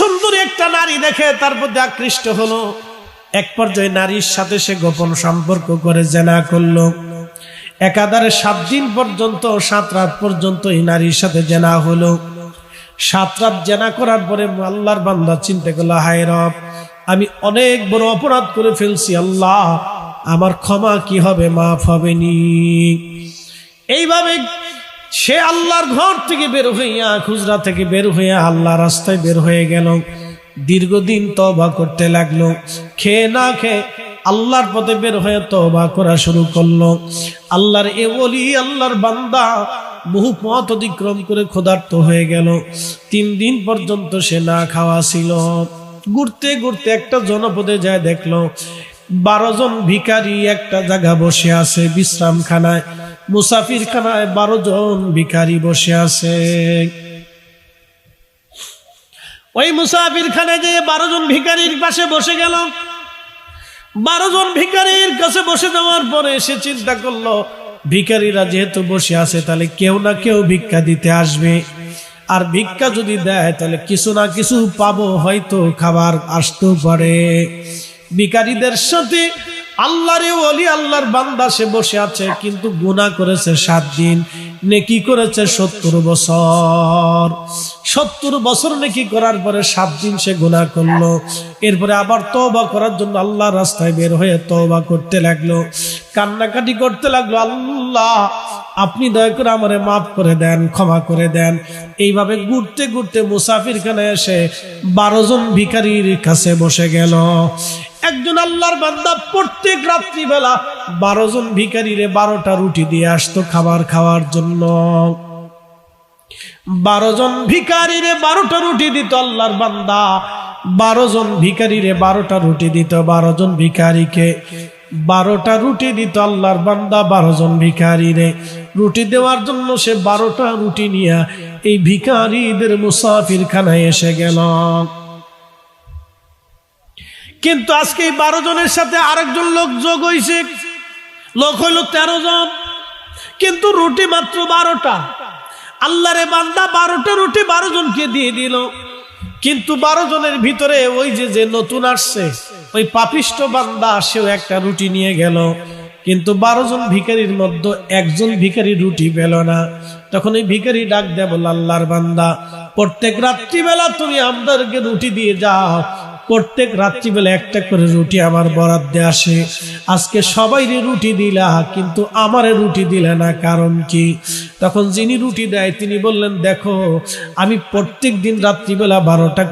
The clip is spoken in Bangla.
সুন্দরী একটা নারী দেখে তার প্রতি আকৃষ্ট হলো। এক পর্যায়ে নারীর সাথে সে গোপন সম্পর্ক করে জেনা করল। একাধারে সাত দিন পর্যন্ত, সাত রাত পর্যন্ত এই নারীর সাথে জেনা হলো। সাত রাত জেনা করার পরে আল্লাহর বান্দা চিন্তা করল, হায় রব, আমি অনেক বড় অপরাধ করে ফেলছি, আল্লাহ, আমার ক্ষমা কি হবে, মাফ হবে নি এইভাবে সে আল্লাহর ঘর থেকে বের হইয়া, খুচরা থেকে বের হইয়া আল্লাহ রাস্তায় বের হয়ে গেল। দীর্ঘদিন তবা করতে লাগল। খেয়ে না খেয়ে আল্লাহর পথে বের হয়ে তবা করা শুরু করল। আল্লাহর এ বলি আল্লাহর বান্দা বহু পথ অতিক্রম করে ক্ষুধার্ত হয়ে গেল। তিন দিন পর্যন্ত সে না খাওয়া ছিল। ঘুরতে ঘুরতে একটা জনপদে যায় দেখল। বারো জন ভিখারি একটা জায়গা বসে আছে বিশ্রামখানায়। মুসাফির খানায় বারো জন ভিখারি বসে আছে। ওই মুসাফির খানায় যে বারো জন ভিখারির পাশে বসে গেল। বারো জন ভিখারির কাছে বসে যাওয়ার পরে সে চিন্তা করল, ভিখারিরা যেহেতু বসে আছে, তাহলে কেউ না কেউ ভিক্ষা দিতে আসবে। আর ভিক্ষা যদি দেয়, তাহলে কিছু না কিছু পাবো, হয়তো খাবার আসতেও পারে। ভিখারিদের সাথে আল্লাহরে ওলি, আল্লাহর বান্দা সে বসে আছে, কিন্তু গুনাহ করেছে সাত দিন, নেকি করেছে সত্তর বছর। সত্তর বছর নেকি করার পরে সাত দিন সে গুনাহ করল। এরপরে আবার তওবা করার জন্য আল্লাহ রাস্তায় বের হয়ে তওবা করতে লাগল, কান্নাকাটি করতে লাগল, আল্লাহ, আপনি দয়া করে আমারে মাফ করে দেন, ক্ষমা করে দেন। এইভাবে ঘুরতে ঘুরতে মুসাফিরখানে এসে বারো জন ভিখারির কাছে বসে গেল। একজন আল্লাহর বান্দা প্রত্যেক রাত্রিবেলা বারো জন ভিখারিরে বারোটা রুটি দিয়ে আসতো খাবার খাওয়ার জন্য। বারো জন ভিখারিরে বারোটা রুটি দিত আল্লাহর বান্দা। বারো জন ভিখারিরে বারোটা রুটি দিত, বারো জন ভিখারিকে বারোটা রুটি দিত আল্লাহর বান্দা, বারো জন ভিখারিরে। রুটি দেওয়ার জন্য সে বারোটা রুটি নিয়ে এই ভিকারিদের মুসাফির খানায় এসে গেল। কিন্তু আজকে এই বারো জনের সাথে আরেকজন লোক যোগ হয়েছে লোক হইল তেরো জন। কিন্তু রুটি মাত্র বারোটা। আল্লাহরে বান্দা বারোটা রুটি বারো জনকে দিয়ে দিল। কিন্তু বারো জনের ভিতরে ওই যে যে নতুন আসছে, ওই পাপিষ্ট বান্দা, সেও একটা রুটি নিয়ে গেল। কিন্তু বারো জন ভিখারির মধ্যে একজন ভিখারি রুটি পেল না। তখন ওই ভিখারি ডাক দেয়, বল, আল্লাহর বান্দা, প্রত্যেক রাত্রিবেলা তুমি আমাদেরকে রুটি দিয়ে যাও। প্রত্যেক রাত্রিবেলা একটা করে রুটি আমার বরাদ্দে আসে। আজকে সবাই রুটি দিলা, কিন্তু আমারে রুটি দিলে না, কারণ কি? তখন যিনি রুটি দেয়, তিনি বললেন, দেখো, আমি প্রত্যেক দিন রাত্রিবেলা বারোটা